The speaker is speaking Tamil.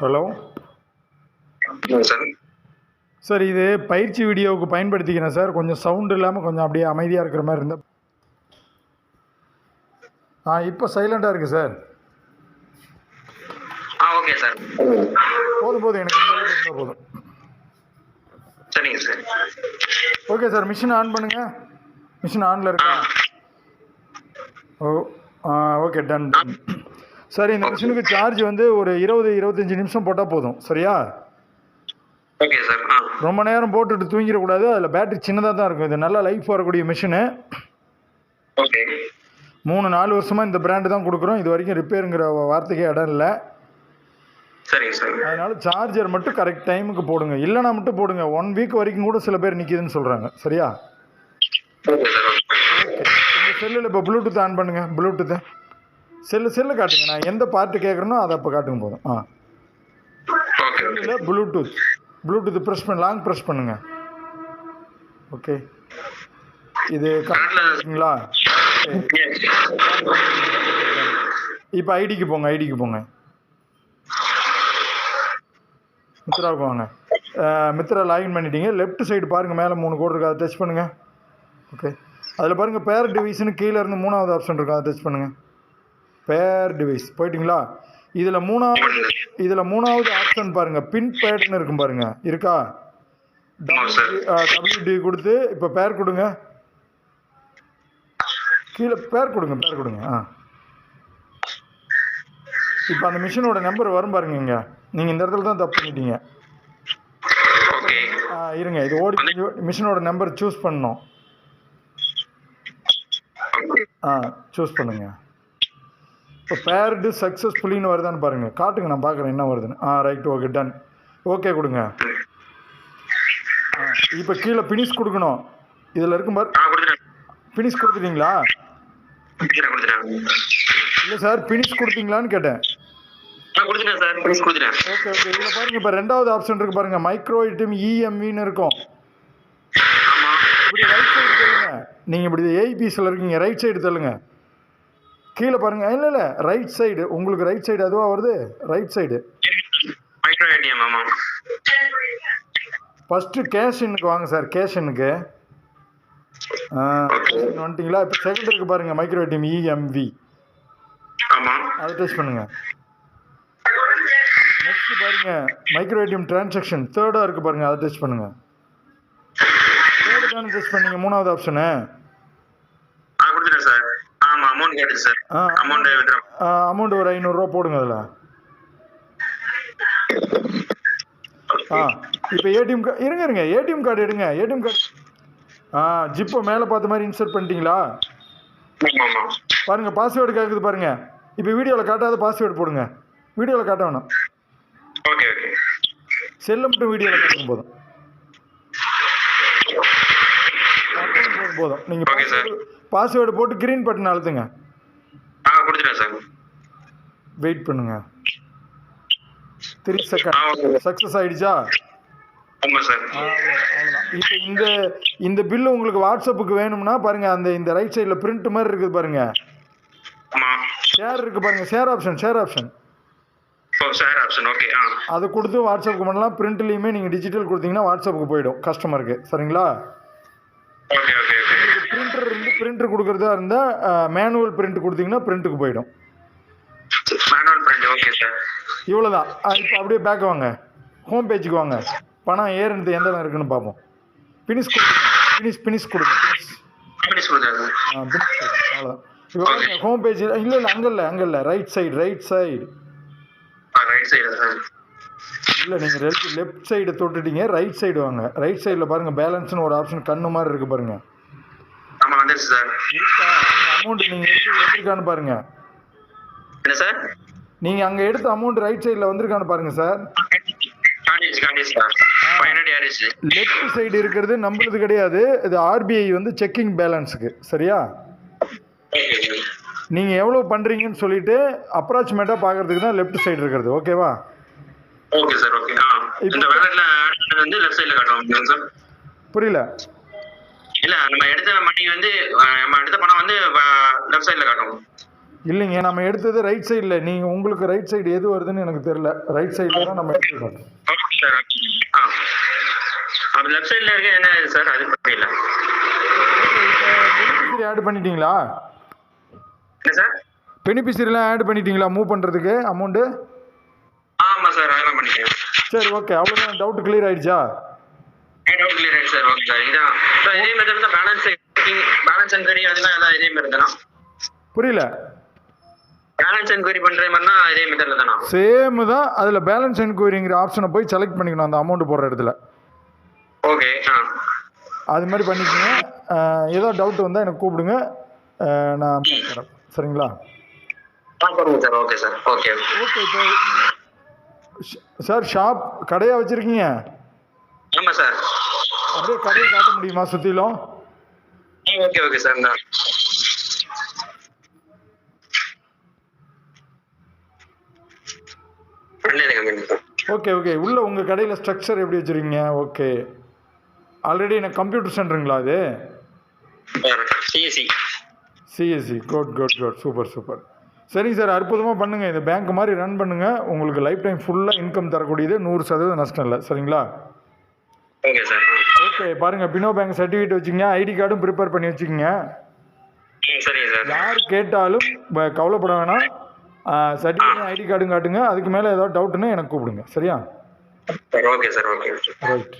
ஹலோ. சார். இது பயிற்சி வீடியோவுக்கு பயன்படுத்திக்கிறேன் சார். கொஞ்சம் சவுண்ட் இல்லாமல் கொஞ்சம் அப்படியே அமைதியாக இருக்கிற மாதிரி இருந்தால் ஆ இப்போ சைலண்ட்டாக இருக்குது சார். ஆ ஓகே சார். போதும் போதும். எனக்கு போதும். சரிங்க sir. Okay sir machine on பண்ணுங்க. மிஷின் ஆனில் இருக்கா? ஓ ஆ ஓகே டன் டன் சார் இந்த மிஷினுக்கு சார்ஜ் வந்து ஒரு இருபது இருபத்தஞ்சி நிமிஷம் போட்டால் போதும். சரியா? ஓகே சார் ரொம்ப நேரம் போட்டுட்டு தூங்கிடக்கூடாது. அதில் பேட்டரி சின்னதாக தான் இருக்கும். இது நல்லா லைஃப் வரக்கூடிய மிஷினு. ஓகே. மூணு நாலு வருஷமாக இந்த பிராண்டு தான் கொடுக்குறோம். இது வரைக்கும் ரிப்பேருங்கிற வார்த்தைக்கே இடம் இல்லை. சரிங்க சார். அதனால சார்ஜர் மட்டும் கரெக்ட் டைமுக்கு போடுங்க. இல்லைனா மட்டும் போடுங்க. ஒன் வீக் வரைக்கும் கூட சில பேர் நிற்கிதுன்னு சொல்கிறாங்க சரியா? இந்த செல்லில் இப்போ ப்ளூடூத் ஆன் பண்ணுங்க. ப்ளூடூத்து செல்லு செல்லு காட்டுங்க. நான் எந்த பார்ட்டு கேட்குறேனோ அதை அப்போ காட்டுங்க போதும். ஆ. இல்லை ப்ளூடூத் ப்ளூடூத் ப்ரெஸ் பண்ண லாங் ப்ரெஸ் பண்ணுங்க. ஓகே இது கரெக்டுங்களா இப்போ ஐடிக்கு போங்க ஐடிக்கு போங்க. மித்ராவுக்கு வாங்க. மித்ரா லாகின் பண்ணிட்டீங்க. லெஃப்ட் சைடு பாருங்கள் மேலே மூணு கோடு இருக்கு. அதை டச் பண்ணுங்கள் ஓகே அதில் பாருங்கள் பேர் டிவைஸ்னு கீழே இருந்து மூணாவது ஆப்ஷன் இருக்கும் அதை டச் பண்ணுங்கள் பேர் டிவைஸ் போயிட்டீங்களா? இதில் மூணாவது இதில் மூணாவது ஆப்ஷன் பாருங்கள் பின் பேட்னு இருக்கும் பாருங்கள் இருக்கா? ஆமாம் சார் டபிள்யூடி கொடுத்து இப்போ பேர் கொடுங்க. கீழே பேர் கொடுங்க பேர் கொடுங்க. ஆ. இப்போ அந்த மிஷினோட நம்பர் வரும் பாருங்க இங்கே. நீங்கள் இந்த இடத்துல தான் தப்பு பண்ணிட்டீங்க. ஆ இருங்க. இது ஓடி மிஷினோட நம்பர் சூஸ் பண்ணணும். ஆ சூஸ் பண்ணுங்க. இப்போ பேர்டு சக்ஸஸ்ஃபுல்லின்னு வருதான்னு பாருங்கள் காட்டுங்க நான் பார்க்குறேன் என்ன வருதுன்னு. ஆ ரைட் ஓகே டன் ஓகே கொடுங்க. இப்போ கீழே பினிஷ் கொடுக்கணும். இதில் இருக்கும் பாரு. பினிஷ் கொடுத்துட்டீங்களா? இல்லை சார் பினிஷ் கொடுத்தீங்களான்னு கேட்டேன். ஓகே ஓகே இதில் பாருங்கள் இப்போ ரெண்டாவது ஆப்ஷன் இருக்கு பாருங்கள் மைக்ரோ ஐட்டம் இஎம்வின்னு இருக்கும். இப்படி ரைட் சைடு தள்ளுங்க நீங்கள் இப்படி ஏஐபிஎஸ்ல இருக்கீங்க ரைட் சைடு தள்ளுங்க. கீழே பாருங்கள் இல்லை இல்லை. ரைட் சைடு உங்களுக்கு ரைட் சைடு அதுவாக வருது? ரைட் சைடு மைக்ரோ ஏடிஎம் ஆமாம் ஃபஸ்ட்டு கேஷ் இன்னுக்கு வாங்க சார் கேஷ் இன்னுக்கு வந்துட்டீங்களா? இப்போ செகண்ட் இருக்கு பாருங்கள் மைக்ரோ ஐட்டம் இஎம்வி அதை டச் பண்ணுங்க. நெக்ஸ்ட் பாருங்க. மைக்ரோ ஏடிஎம் டிரான்சாக்ஷன் தேர்டாக இருக்கு பாருங்க. அதை டச் பண்ணுங்க. தேர்டு தானே டச் பண்ணீங்க? மூணாவது ஆப்ஷனு ஆ கொடுத்துட்டேன் சார் ஆமாம் அமௌண்ட் கேட்டுச்சு சார் அமௌண்ட் அமௌண்ட் ஒரு ஐநூறுரூவா போடுங்க அதில். ஆ இப்போ ஏடிஎம் கார்டு இருங்க இருங்க. ஏடிஎம் கார்டு எடுங்க. ஏடிஎம் கார்டு ஆ ஜிப்போ மேலே பார்த்த மாதிரி இன்சர்ட் பண்ணிட்டீங்களா? ஆமாம் ஆமாம் பாருங்க பாஸ்வேர்டு கேட்குது பாருங்க. இப்போ வீடியோவில் காட்டாத பாஸ்வேர்டு போடுங்க. வீடியோவில் காட்ட வேணாம். ஓகே ஓகே செல்லை மட்டும் வீடியோவில் காட்டுங்க போதும். போதும். நீங்கள். பாஸ்வேர்டு போட்டு க்ரீன் பட்டன் அழுத்துங்க. ஆ கொடுத்துட்டேன் சார் வெயிட் பண்ணுங்க. த்ரீ செகண்ட் சக்ஸஸ் ஆயிடுச்சா? ஆமாம் சார் அவ்வளோதான் இப்போ இந்த இந்த பில்லு உங்களுக்கு வாட்ஸ்அப்புக்கு வேணும்னா பாருங்க அந்த இந்த ரைட் சைடில் பிரிண்ட் மாதிரி இருக்குது பாருங்க. ஷேர் இருக்கு பாருங்க. ஷேர் ஆப்ஷன் ஷேர் ஆப்ஷன் ஓ சார் ஆப்ஷன் ஓகே ஆ. அதை கொடுத்து வாட்ஸ்அப்புக்கு பண்ணலாம் பிரிண்ட்லேயுமே நீங்கள் டிஜிட்டல் கொடுத்தீங்கன்னா வாட்ஸ்அப்புக்கு போயிடும் கஸ்டமருக்கு சரிங்களா? ஓகே ஓகே இருந்து பிரிண்டர் கொடுக்குறதா இருந்தால் மேனுவல் பிரிண்ட் கொடுத்தீங்கன்னா பிரிண்ட்டுக்கு போயிடும். மேனுவல் பிரிண்ட் ஓகே சார் இவ்வளோதான் இப்போ அப்படியே பேக் வாங்க. ஹோம் பேஜுக்கு வாங்க. பணம் ஏறுனது எந்த இடம் இருக்குன்னு பார்ப்போம். பினிஷ் கொடுங்க. பினிஷ் பினிஷ் கொடுங்க. பினிஷ் அவ்வளோதான் இப்போ ஹோம் பேஜ் இல்லை இல்லை அங்கே இல்லை அங்கே இல்லை. ரைட் சைடு ரைட் சைடு இல்லை நீங்கள் லெஃப்ட் லெஃப்ட் சைடு தொட்டுட்டீங்க. ரைட் சைடு வாங்க. ரைட் சைடில் பாருங்கள் பேலன்ஸ்னு ஒரு ஆப்ஷன் கண்ணு மாதிரி இருக்குது பாருங்கள் வந்துருச்சு சார். இருக்கா? அமௌண்ட் நீங்கள் எடுத்து வந்திருக்கான்னு பாருங்கள் என்ன சார்? நீங்கள் அங்கே எடுத்த அமௌண்ட் ரைட் சைடில் வந்திருக்கான்னு பாருங்கள் சார். லெஃப்ட் சைடு இருக்கிறது நம்மளுது கிடையாது. இது ஆர்பிஐ வந்து செக்கிங் பேலன்ஸுக்கு சரியா? ஓகே ஓகே நீங்கள் எவ்வளோ பண்ணுறீங்கன்னு சொல்லிட்டு அப்ராக்சிமேட்டாக பார்க்கறதுக்கு தான் லெஃப்ட் சைடு இருக்கிறது. ஓகேவா ஓகே சார் ஓகே இந்த வேலட்ல வந்து லெஃப்ட் சைடில் காட்டுவோம் சார் புரியல. இல்ல நம்ம எடுத்த மணி வந்து நம்ம எடுத்த பணம் வந்து லெஃப்ட் சைடில் காட்டும் இல்லைங்க நம்ம எடுத்தது ரைட் சைடில் நீங்கள் உங்களுக்கு ரைட் சைடு எது வருதுன்னு எனக்கு தெரியல. ரைட் சைடில் தான் நம்ம எடுத்துருக்கோம் ஓகே சார் ஓகே ஆ. அப்போ லெஃப்ட் சைடில் இருக்க என்ன சார் அது பெனிஃபிஷரி ஆட் பண்ணிட்டீங்களா? என்ன சார் பெனிஃபிஷரிலாம் ஆட் பண்ணிட்டீங்களா? மூவ் பண்ணுறதுக்கு அமௌண்ட்டு ஆமாம் சார் அதெல்லாம் பண்ணிக்கிறேன் சரி ஓகே அவ்வளோதான் டவுட் கிளியர் ஆயிடுச்சா? கிளியர் ஆயிடுச்சு சார் ஓகே சார் இதான் சார் இதே மெத்தட் தான் பேலன்ஸ் பேலன்ஸ் என்கொயரி அதெல்லாம் எல்லாம் இதே மாதிரி தானா? புரியல. பேலன்ஸ் என்கொயரி பண்ணுற மாதிரினா இதே மெத்தடில் தானா? சேம் தான். அதில் பேலன்ஸ் என்கொயரிங்கிற ஆப்ஷனை போய் செலக்ட் பண்ணிக்கணும் அந்த அமௌண்ட் போடுற இடத்துல. ஓகே அது மாதிரி பண்ணிக்கோங்க. ஏதோ டவுட் வந்தால் எனக்கு கூப்பிடுங்க. நான் பார்க்குறேன் சரிங்களா? Sir okay sir okay okay இப்போ சார் ஷாப் கடையாக வச்சுருக்கீங்க? ஆமாம் சார் அப்படியே கடையை காட்ட முடியுமா சுற்றிலும் okay okay sir okay okay உள்ள உங்கள் கடையில் ஸ்ட்ரக்சர் எப்படி வச்சுருக்கீங்க? ஓகே ஆல்ரெடி எனக்கு கம்ப்யூட்டர் சென்டருங்களா அது? CSC CSC good good good super super சரிங்க சார் அற்புதமாக பண்ணுங்கள் இந்த பேங்க் மாதிரி ரன் பண்ணுங்கள் உங்களுக்கு லைஃப் டைம் ஃபுல்லாக இன்கம் தரக்கூடியது நூறு சதவீதம் நஷ்டம் இல்லை. சரிங்களா? ஓகே சார் ஓகே பாருங்கள் பினோ பேங்க் சர்டிஃபிகேட் வச்சுக்கங்க. ஐடி கார்டும் ப்ரிப்பேர் பண்ணி வச்சுக்கோங்க. யார் கேட்டாலும் கவலைப்பட வேணாம். சர்டிஃபிகேட் ஐடி கார்டும் காட்டுங்க. அதுக்கு மேலே ஏதாவது டவுட்டுன்னா எனக்கு கூப்பிடுங்க. சரியா? Sir okay sir okay. Right